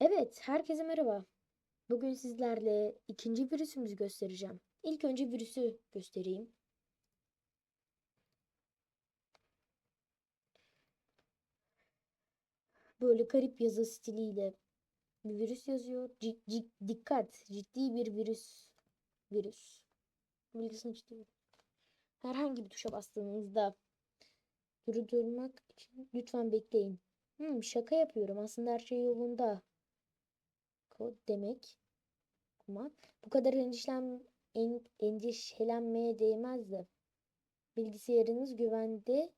Evet, herkese merhaba. Bugün sizlerle ikinci virüsümüzü göstereceğim. İlk önce virüsü göstereyim. Böyle garip yazı stiliyle bir virüs yazıyor. Cik, dikkat, ciddi bir virüs. Virüs. Bilgisini ciddi. Herhangi bir tuşa bastığınızda durdurmak için lütfen bekleyin. Hmm, şaka yapıyorum. Aslında her şey yolunda kod demek. Ama bu kadar endişelen, en, endişelenmeye değmezdi. Bilgisayarınız güvende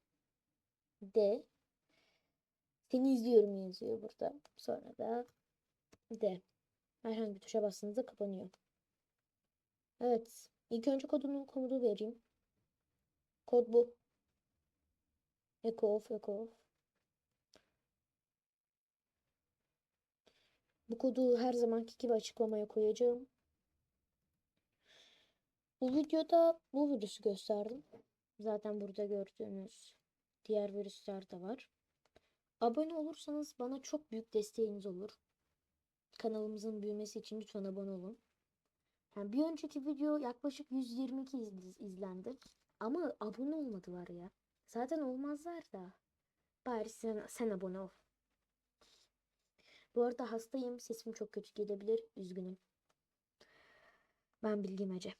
de seni izliyorum yazıyor burada. Sonra da de herhangi bir tuşa bastığınızda kapanıyor. Evet. İlk önce kodunu kodu vereyim. Kod bu. Echo of, echo of. Bu kodu her zamanki gibi açıklamaya koyacağım. Bu videoda bu virüsü gösterdim. Zaten burada gördüğünüz diğer virüsler de var. Abone olursanız bana çok büyük desteğiniz olur. Kanalımızın büyümesi için lütfen abone olun. Yani bir önceki video yaklaşık 122 iz- izlendi. Ama abone olmadılar ya. Zaten olmazlar da. Bari sen, sen abone ol. Bu arada hastayım. Sesim çok kötü gelebilir. Üzgünüm. Ben Bilgim Ece.